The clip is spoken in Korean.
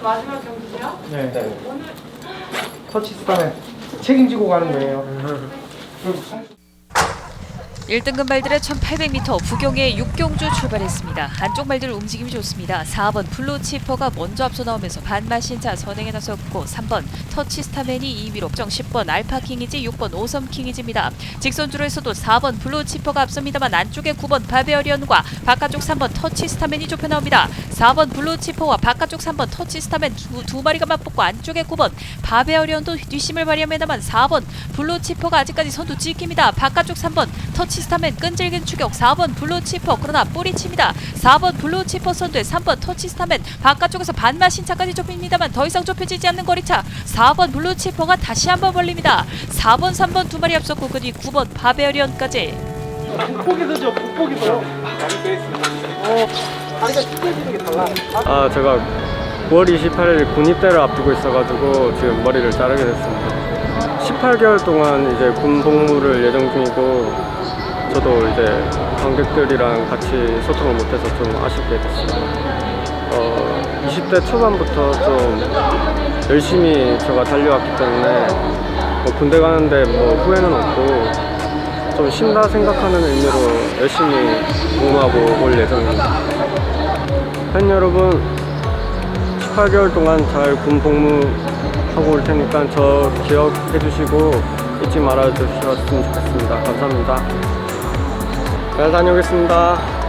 오늘 마지막 경기세요? 네. 오늘 터치 스타에 책임지고 가는 거예요. 1등급 말들의 1800m 부경의 육경주 출발했습니다. 안쪽 말들 움직임이 좋습니다. 4번 블루치퍼가 먼저 앞서 나오면서 반마신차 선행에 나섰고 3번 터치스타맨이 2위로 정 10번 알파킹이지 6번 오섬킹이지입니다. 직선주로에서도 4번 블루치퍼가 앞섭니다만 안쪽에 9번 바베어리언과 바깥쪽 3번 터치스타맨이 좁혀 나옵니다. 4번 블루치퍼와 바깥쪽 3번 터치스타맨 두, 두 마리가 맞붙고 안쪽에 9번 바베어리언도 뒷심을 발휘합니다만 4번 블루치퍼가 아직까지 선두 찍힙니다. 바깥쪽 3번 터치 스타맨 끈질긴 추격 4번 블루치퍼 그러나 뿌리칩니다. 4번 블루치퍼 선두에 3번 터치스타맨 바깥쪽에서 반마신차까지 좁힙니다만 더 이상 좁혀지지 않는 거리차 4번 블루치퍼가 다시 한번 벌립니다. 4번 3번 두 마리 앞섰고 그 뒤 9번 바베어리언까지 북폭이도죠, 북폭이도. 어, 다리가 찢어지는 게 달라. 아 제가 9월 28일 군입대를 앞두고 있어가지고 지금 머리를 자르게 됐습니다. 18개월 동안 이제 군 복무를 예정 중이고 저도 이제 관객들이랑 같이 소통을 못해서 좀 아쉽게 됐습니다. 어, 20대 초반부터 좀 열심히 제가 달려왔기 때문에 뭐 군대 가는데 뭐 후회는 없고 좀 쉰다 생각하는 의미로 열심히 복무하고 올 예정입니다. 팬 여러분 18개월 동안 잘 군 복무하고 올 테니까 저 기억해 주시고 잊지 말아 주셨으면 좋겠습니다. 감사합니다. 잘 다녀오겠습니다.